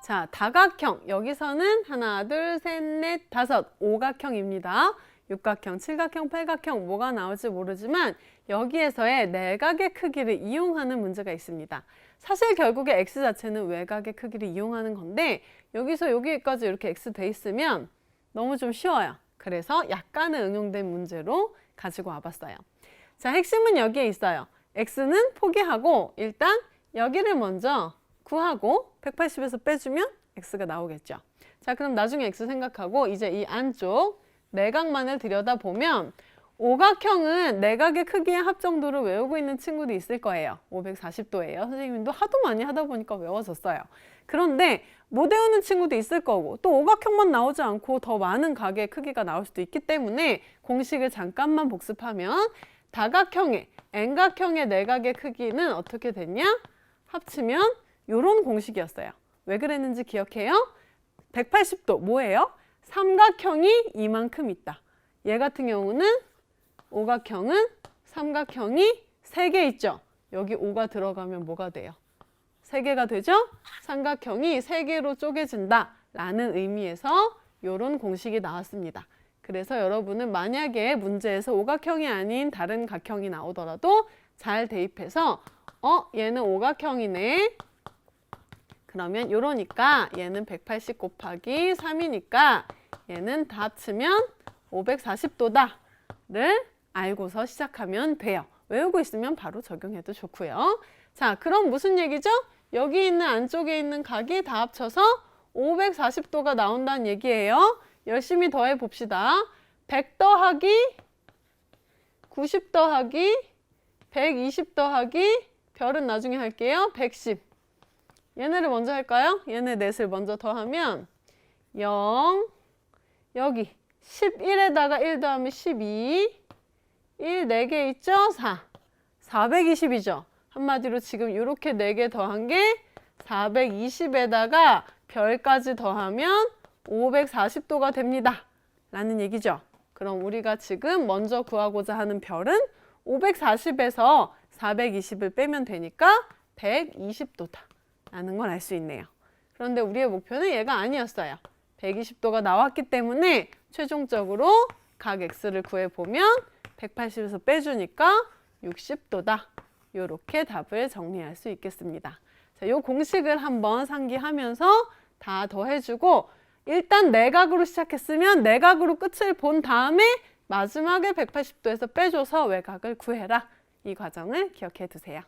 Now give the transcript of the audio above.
자, 다각형. 여기서는 하나, 둘, 셋, 넷, 다섯. 오각형입니다. 육각형, 칠각형, 팔각형 뭐가 나올지 모르지만 여기에서의 내각의 크기를 이용하는 문제가 있습니다. 사실 결국에 x 자체는 외곽의 크기를 이용하는 건데 여기서 여기까지 이렇게 x 돼 있으면 너무 좀 쉬워요. 그래서 약간은 응용된 문제로 가지고 와봤어요. 자, 핵심은 여기에 있어요. x는 포기하고 일단 여기를 먼저 구하고 180에서 빼주면 x가 나오겠죠. 자, 그럼 나중에 x 생각하고 이제 이 안쪽 내각만을 들여다보면 오각형은 내각의 크기의 합정도를 외우고 있는 친구도 있을 거예요. 540도예요. 선생님도 하도 많이 하다 보니까 외워졌어요. 그런데 못 외우는 친구도 있을 거고 또 오각형만 나오지 않고 더 많은 각의 크기가 나올 수도 있기 때문에 공식을 잠깐만 복습하면 다각형의 N각형의 내각의 크기는 어떻게 됐냐? 합치면 이런 공식이었어요. 왜 그랬는지 기억해요? 180도 뭐예요? 삼각형이 이만큼 있다. 얘 같은 경우는 오각형은 삼각형이 세개 있죠. 여기 5가 들어가면 뭐가 돼요? 세 개가 되죠? 삼각형이 세 개로 쪼개진다 라는 의미에서 이런 공식이 나왔습니다. 그래서 여러분은 만약에 문제에서 오각형이 아닌 다른 각형이 나오더라도 잘 대입해서 어 얘는 오각형이네 그러면 요러니까 얘는 180 곱하기 3이니까 얘는 다 합치면 540도다를 알고서 시작하면 돼요. 외우고 있으면 바로 적용해도 좋고요. 자, 그럼 무슨 얘기죠? 여기 있는 안쪽에 있는 각이 다 합쳐서 540도가 나온다는 얘기예요. 열심히 더해 봅시다. 100 더하기 90 더하기 120 더하기 별은 나중에 할게요. 110. 얘네를 먼저 할까요? 얘네 넷을 먼저 더하면 0 여기 11에다가 1 더하면 12 1 4개 있죠? 4 420이죠. 한마디로 지금 이렇게 4개 더한 게 420에다가 별까지 더하면 540도가 됩니다. 라는 얘기죠. 그럼 우리가 지금 먼저 구하고자 하는 별은 540에서 420을 빼면 되니까 120도다. 라는 걸 알 수 있네요. 그런데 우리의 목표는 얘가 아니었어요. 120도가 나왔기 때문에 최종적으로 각 x를 구해보면 180에서 빼주니까 60도다. 이렇게 답을 정리할 수 있겠습니다. 자, 이 공식을 한번 상기하면서 다 더해주고 일단 내각으로 시작했으면 내각으로 끝을 본 다음에 마지막에 180도에서 빼줘서 외곽을 구해라. 이 과정을 기억해 두세요.